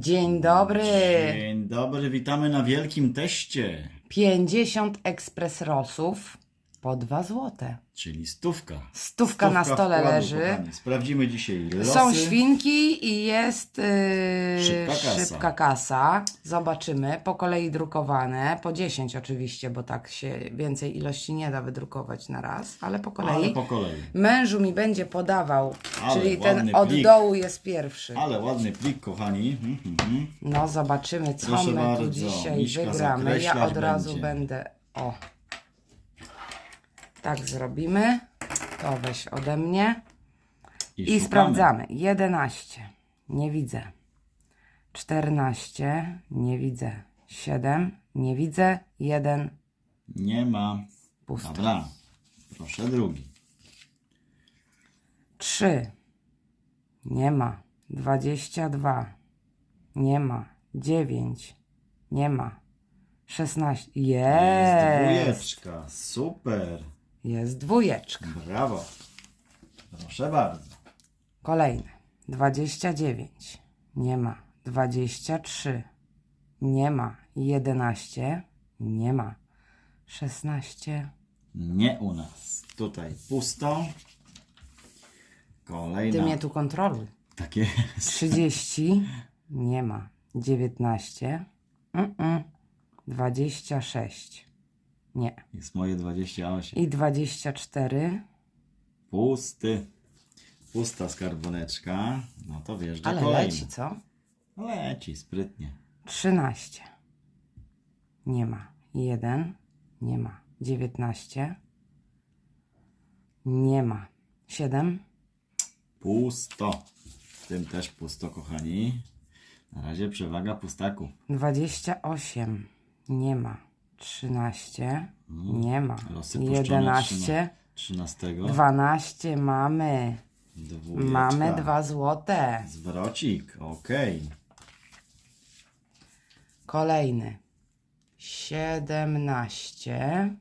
Dzień dobry. Dzień dobry, witamy na wielkim teście, 50 ekspres rosów po 2 złote. czyli stówka. Stówka na stole wkładu, leży. kochani. Sprawdzimy dzisiaj losy. Są świnki i jest yy, Szybka kasa. szybka kasa. Zobaczymy. Po kolei drukowane. Po 10 oczywiście, bo tak się więcej ilości nie da wydrukować na raz, ale po kolei. Ale po kolei. Mężu mi będzie podawał, Ale czyli ten ładny od plik. dołu jest pierwszy. Ale ładny plik, kochani. Mhm, mhm. No zobaczymy, co Proszę my tu bardzo, dzisiaj Miśka wygramy. Ja od razu będę. O. Tak zrobimy. To weź ode mnie. I, szukamy. sprawdzamy. 11. Nie widzę. 14. Nie widzę. 7. Nie widzę. 1. Nie ma. Pusto. Dobra, proszę drugi. 3. Nie ma. 22. Nie ma. 9. Nie ma. 16. Jest Jest. dwójeczka, super. Jest dwójeczka. Brawo. Proszę bardzo. Kolejny. 29. Nie ma. 23. Nie ma. 11. Nie ma. 16. Nie u nas. Tutaj pusto. Ty Kolejna. mnie tu kontroluj. Tak jest. 30. Nie ma. 19. Mm-mm. 26. Nie. Jest moje 28. I 24. Pusty. Pusta skarboneczka. No to wjeżdża Ale kolejny. leci, co? Leci, sprytnie. 13. Nie ma. 1. Nie ma. 19. Nie ma. 7. Pusto. W tym też pusto, kochani. Na razie przewaga pustaków. 28. Nie ma. 13. Nie ma. Losy puszczone 11. 13. 12 mamy. Dwójeczka. Mamy 2 złote. Zwrocik, okej. Kolejny. 17.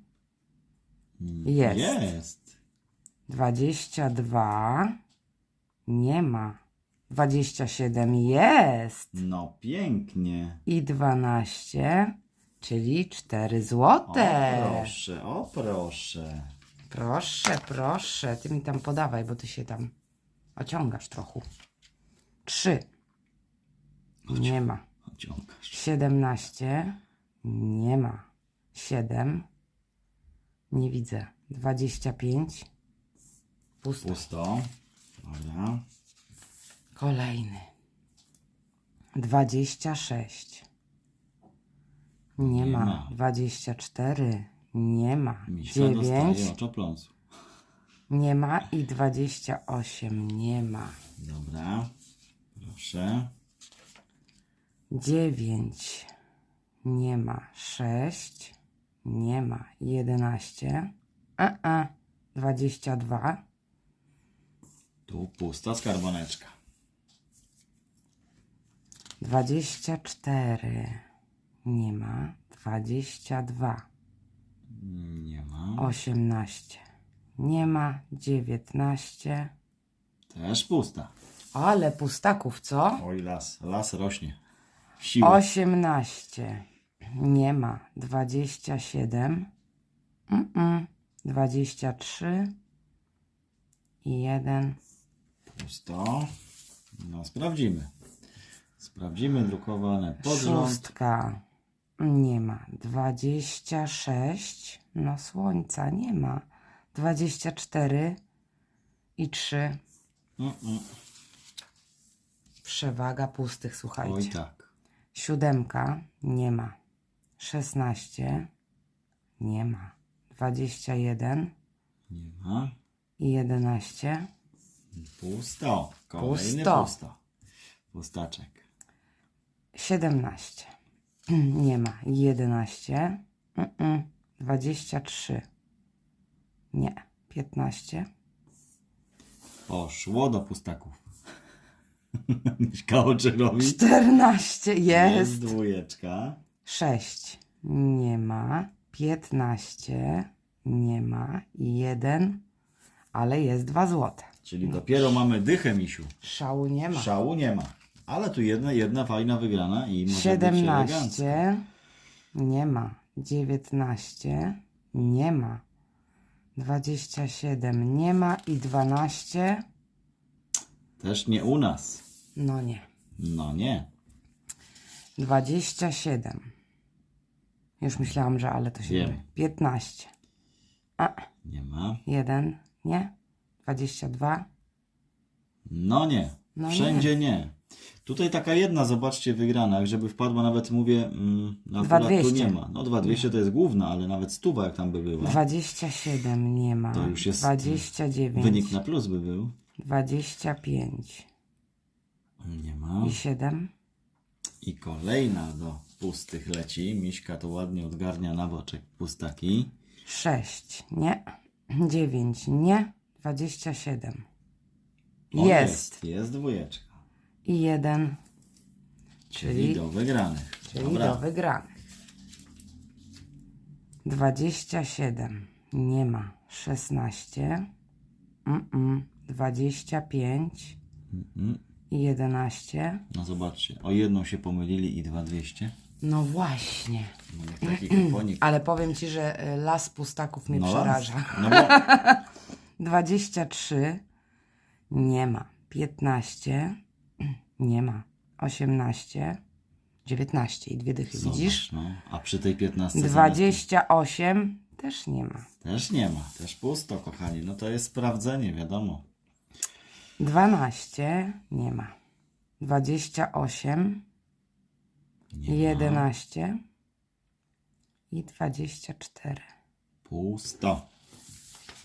Jest. Jest. 22. Nie ma. 27 jest. No pięknie. I 12, czyli 4 O złote. proszę, o proszę. Proszę, proszę. Ty mi tam podawaj, bo ty się tam ociągasz trochę. 3. Nie ma. Ociągasz. 17. Nie ma. 7. Nie widzę. 25. Pusto. Pusto. Dobra. Kolejny. 26. Nie, Nie ma. ma. 24. Nie ma. Misia 9. dostaje oczopląsu. Nie ma. I 28. Nie ma. Dobra. Proszę. 9. Nie ma. 6. Nie ma. 11. A, a. 22. Tu pusta skarboneczka. 24. Nie ma. 22. Nie ma. 18. Nie ma. 19. Też pusta. Ale pustaków, co? Oj, las. Las rośnie. Siła. 18. Nie ma. 27. Mm-mm. 23. I 1. Pusto. No, sprawdzimy. Sprawdzimy drukowane pod rząd. Szóstka. Nie ma. 26. No słońca nie ma. 24 i 3. Mm-mm. Przewaga pustych, słuchajcie. Oj, tak. Siódemka nie ma. 16 nie ma. 21 Nie ma. i 11. Pusto. Kolejny Pusto. pusto. Pustaczek. 17 nie ma. 11 Mm-mm. 23 nie. 15 Poszło do pustaków. Miśka oczy robi. 14 jest. dwójeczka. 6 nie ma. 15 nie ma. I 1 ale jest 2 złote. Czyli dopiero mamy dychę, misiu. Szału nie ma. Szału nie ma. Ale tu jedna, jedna fajna wygrana i może być elegancko. 17 nie ma. 19 nie ma. 27 nie ma i 12 Też nie u nas. no nie. No nie. 27. Już myślałam, że ale to się Wiemy. nie. 15. A, Nie ma. 1 nie. 22 No nie. No Wszędzie nie. Tutaj taka jedna, zobaczcie, wygrana, żeby wpadła nawet, mówię, mm, no Dwa akurat tu 200. nie ma. No 2200 to jest główna, ale nawet stuwa jak tam by była. 27 nie ma. To już jest 29 Wynik na plus by był. 25 Nie ma. i 7 I kolejna do pustych leci. Miśka to ładnie odgarnia na boczek pustaki. 6 nie. 9 nie. 27 O, jest. jest. Jest dwójeczka. I 1 Czyli, Czyli- do wygranych. czyli Dobra. do wygranych. 27 nie ma. 16 mm, 25 Mhm. i 11 No zobaczcie, o jedną się pomylili i dwa dwieście. no właśnie. No taki kuponik. Ale powiem Ci, że y, las pustaków mnie No, przeraża. No bo 23 nie ma. 15 nie ma. 18 19 i dwie dychy zobacz, widzisz? no. A przy tej 15 28 też nie ma. Też nie ma, też pusto, kochani. No to jest sprawdzenie, wiadomo. 12 nie ma. 28 Nie ma. 11 i 24. Pusto.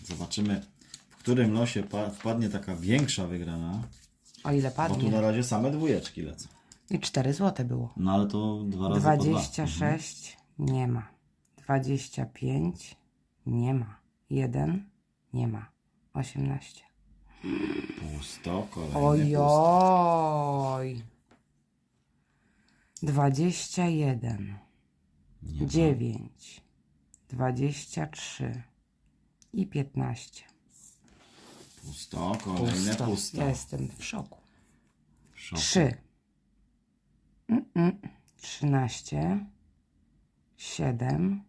Zobaczymy, w którym losie pa- wpadnie taka większa wygrana. O ile Bo tu padnie? na razie same dwójeczki lecą. I 4 złote było. No ale to dwa razy po dwa. 26 nie ma. 25 nie ma. 1 nie ma. 18. Pusto, kolejny Oj, pusto. oj. 21, Nie ma. 9, 23 i 15. Pusto, kolejne pusto. Ja jestem w szoku. W szoku. 3, Mm-mm. 13, 7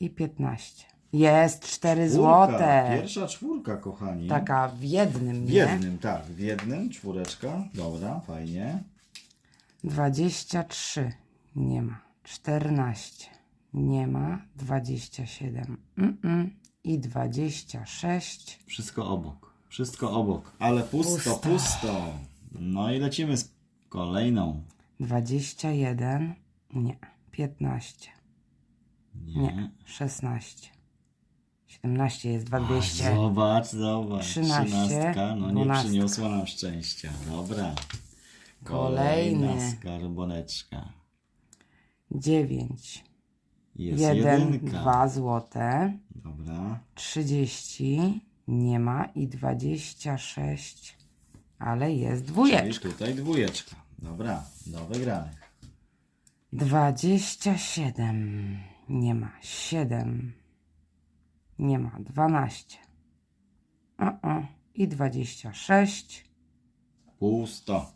i 15. Jest 4 Czwórka, złote. Pierwsza czwórka, kochani. Taka w jednym, W jednym, tak, w jednym, czwóreczka. Dobra, fajnie. 23 nie ma. 14 nie ma. 27 mm, i 26. Wszystko obok. Wszystko obok. Ale pusto, Pusto. pusto. No i lecimy z kolejną. 21 nie. 15 Nie. nie. 16 17 jest A, 200. Zobacz, zobacz. 13, Trzynastka, no nie 12. przyniosła nam szczęścia. Dobra. Kolejny. Kolejna skarboneczka. 9 Jest 1 jedynka. 2 złote. Dobra. 30 nie ma i 26 ale jest Czyli dwójeczka. tutaj dwójeczka. Dobra, do wygranych. 27 nie ma. 7 nie ma. 12 uh-uh. i 26 Pusto.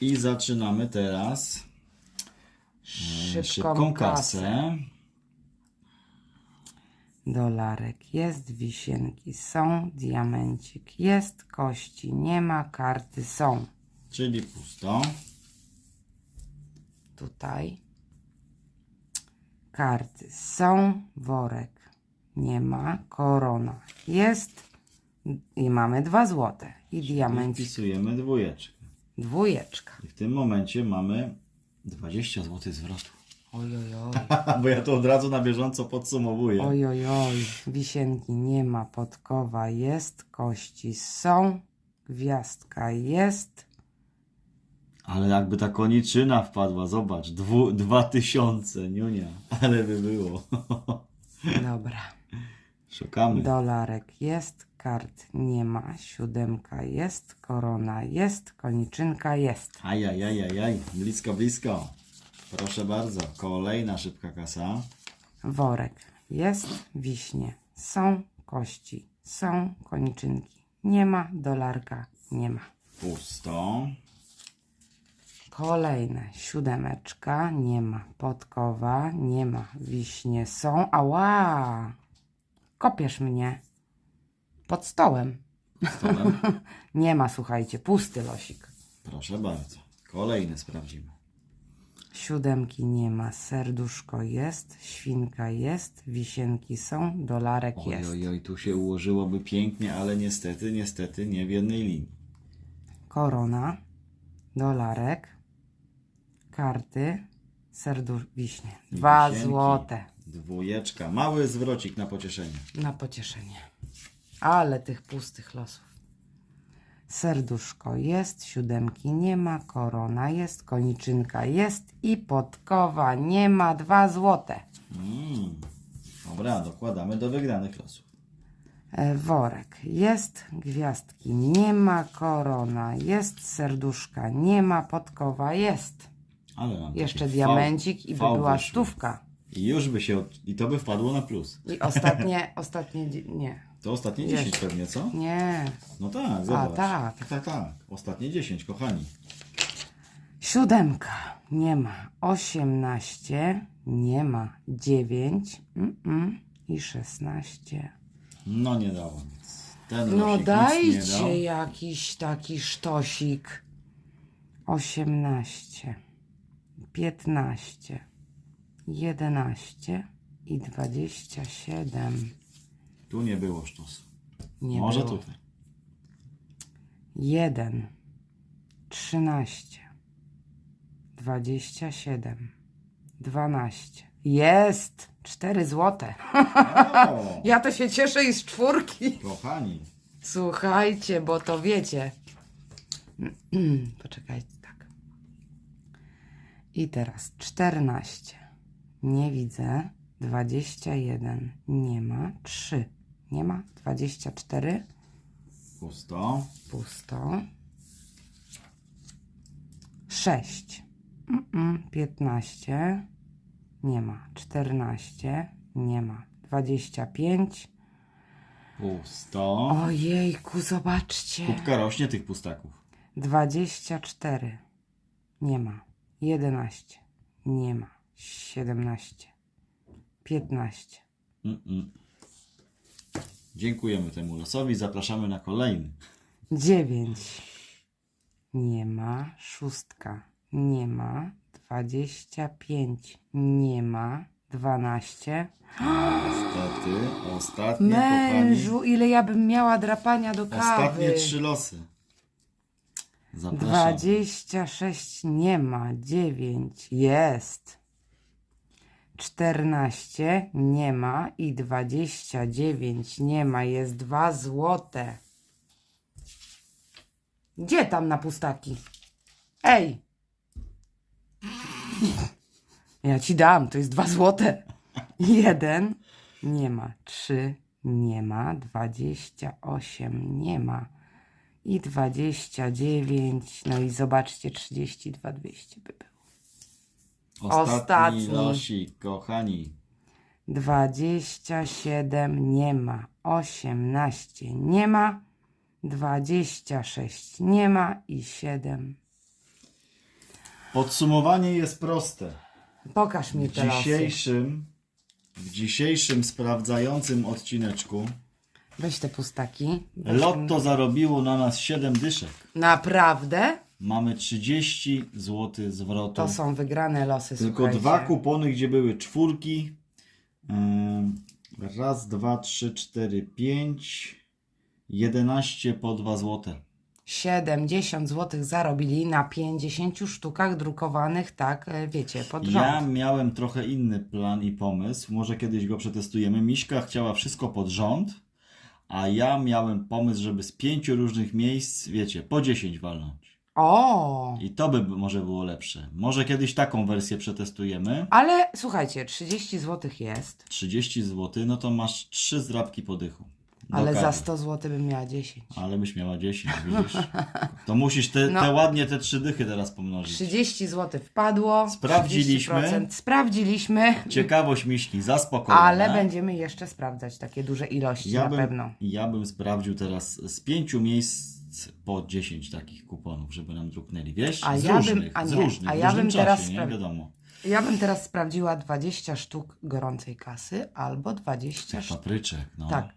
I zaczynamy teraz e, szybką, szybką kasę. kasę. Dolarek jest, wisienki są, diamencik jest, kości nie ma, karty są. Czyli pusto. Tutaj karty są, worek nie ma, korona jest i mamy dwa złote i diamencik wpisujemy dwójeczkę. dwójeczka. I w tym momencie mamy 20 zł zwrotu. Oj, oj, oj. Bo ja to od razu na bieżąco podsumowuję. Oj, oj, oj, wisienki nie ma, podkowa jest, kości są, gwiazdka jest, Ale jakby ta koniczyna wpadła, zobacz, dwu, dwa tysiące, niunia. Ale by było. dobra, Szukamy. dolarek jest, kart nie ma, siódemka jest, korona jest, koniczynka jest. Ajajajajaj, blisko, blisko. Proszę bardzo, kolejna szybka kasa. Worek jest, wiśnie są, kości są, koniczynki nie ma, dolarka nie ma. Pusto. Kolejne. Siódemeczka. Nie ma. Podkowa. Nie ma. Wiśnie są. Ała! Kopiesz mnie. Pod stołem. Stołem. Nie ma, słuchajcie. Pusty losik. Proszę bardzo. Kolejny sprawdzimy. Siódemki nie ma. Serduszko jest. Świnka jest. Wisienki są. Dolarek Oj, jest. oj, oj, tu się ułożyłoby pięknie, ale niestety, niestety nie w jednej linii. Korona. Dolarek. Karty. Serdusz... Wiśnie. I Dwa wisienki. złote. Dwójeczka. Mały zwrocik na pocieszenie. Na pocieszenie. Ale tych pustych losów. Serduszko jest, siódemki nie ma, korona jest, koniczynka jest i podkowa nie ma, dwa złote. Mm. Dobra, dokładamy do wygranych losów. E, worek jest, gwiazdki nie ma, korona jest, serduszka nie ma, podkowa jest. Ale mam Jeszcze diamencik i by fał była wyszło. stówka. I już by się, i to by wpadło na plus. I ostatnie, ostatnie, nie, To ostatnie Jeszcze. 10 pewnie, co? nie. No tak, zobacz. tak. Tak, tak, tak. Ostatnie 10, kochani. Siódemka nie ma. Osiemnaście nie ma. Dziewięć mm-mm. i szesnaście. No nie dało nic. Ten No losik nic nie dajcie dał. jakiś taki sztosik. Osiemnaście, piętnaście, jedenaście i dwadzieścia siedem. Tu nie było sztosu. Nie Może było. tutaj. Jeden, trzynaście, dwadzieścia siedem, dwanaście. Jest! Cztery złote. O, Ja to się cieszę i z czwórki. kochani. Słuchajcie, bo to wiecie. Poczekajcie, tak. I teraz 14. Nie widzę. 21. Nie ma. 3. Nie ma. 24. Pusto. Pusto. 6. Mm-mm. 15. Nie ma. 14. Nie ma. 25. Pusto. Ojejku, zobaczcie. Kubka rośnie tych pustaków. 24. Nie ma. 11. Nie ma. 17. 15. Mm-mm. Dziękujemy temu losowi. Zapraszamy na kolejny. 9. Nie ma. Szóstka. Nie ma. 25. Nie ma. 12. Niestety, ostatnie, kochani. Mężu, ile ja bym miała drapania do kawy. Ostatnie trzy losy. Zapraszam. 26 nie ma, 9 jest. 14 nie ma i 29 nie ma, jest 2 złote. Gdzie tam na pustaki? Ej! Ja ci dam, to jest 2 złote. 1 nie ma, 3 nie ma, 28 nie ma i 29, no i zobaczcie, 32, 200 by było. Ostatni, Ostatni. losik, kochani. 27 nie ma, 18 nie ma, 26 nie ma i 7. Podsumowanie jest proste. Pokaż mi W te losy. dzisiejszym, w dzisiejszym sprawdzającym odcineczku Weź te pustaki. Lotto zarobiło na nas 7 dyszek. Naprawdę? Mamy 30 zł zwrotu. To są wygrane losy, Tylko słuchajcie. dwa kupony, gdzie były czwórki. Ym, Raz, dwa, trzy, cztery, pięć. 11 po 2 złote. 70 zł zarobili na 50 sztukach drukowanych, tak, e, wiecie, pod rząd. Ja miałem trochę inny plan i pomysł. Może kiedyś go przetestujemy. Miśka chciała wszystko pod rząd, a ja miałem pomysł, żeby z pięciu różnych miejsc, wiecie, po 10 walnąć. O! I to by może było lepsze. Może kiedyś taką wersję przetestujemy. Ale słuchajcie, 30 zł jest, 30 zł, no to masz 3 zdrabki podychu. Do ale za kawy. 100 zł bym miała 10. Ale byś miała 10, widzisz. To musisz te, No. te ładnie te trzy dychy teraz pomnożyć. 30 zł wpadło. Sprawdziliśmy. 30%. Sprawdziliśmy. Ciekawość Miśki zaspokojona. Ale będziemy jeszcze sprawdzać takie duże ilości na bym, pewno. Ja bym sprawdził teraz z pięciu miejsc po 10 takich kuponów, żeby nam druknęli, wiesz? A z ja bym- różnych, a z nie, różnych, a ja bym teraz czasie, nie spra- wiadomo. Ja bym teraz sprawdziła 20 sztuk gorącej kasy albo 20 Tych sztuk. papryczek, no. Tak.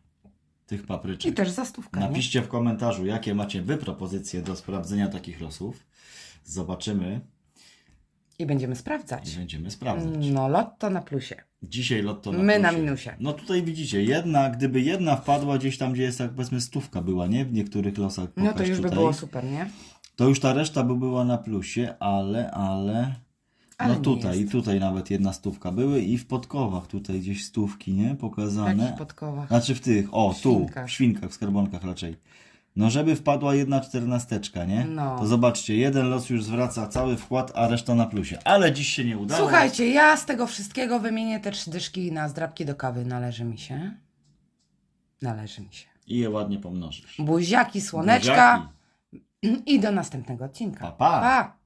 Tych I papryczek. też za stówkę, nie? Napiszcie w komentarzu, jakie macie wy propozycje do sprawdzenia takich losów. Zobaczymy I będziemy i sprawdzać. będziemy sprawdzać. No, lotto na plusie. Dzisiaj lotto na My na plusie. minusie. No tutaj widzicie, jedna, gdyby jedna wpadła gdzieś tam, gdzie jest tak powiedzmy stówka była, nie? W niektórych losach No to już by tutaj. było super, nie? To już ta reszta by była na plusie, ale, ale... Ale no tutaj, jest. tutaj nawet jedna stówka były i w podkowach tutaj gdzieś stówki, nie? Pokazane. Takich podkowach. Znaczy w tych, o, tu, w świnkach, w skarbonkach raczej. No żeby wpadła jedna czternasteczka, nie? No. To zobaczcie, jeden los już zwraca cały wkład, a reszta na plusie. Ale dziś się nie udało. Słuchajcie, ja z tego wszystkiego wymienię te trzy dyszki na zdrabki do kawy. Należy mi się. Należy mi się. I je ładnie pomnożysz. Buziaki, słoneczka Buziaki. i do następnego odcinka. Pa, pa. pa.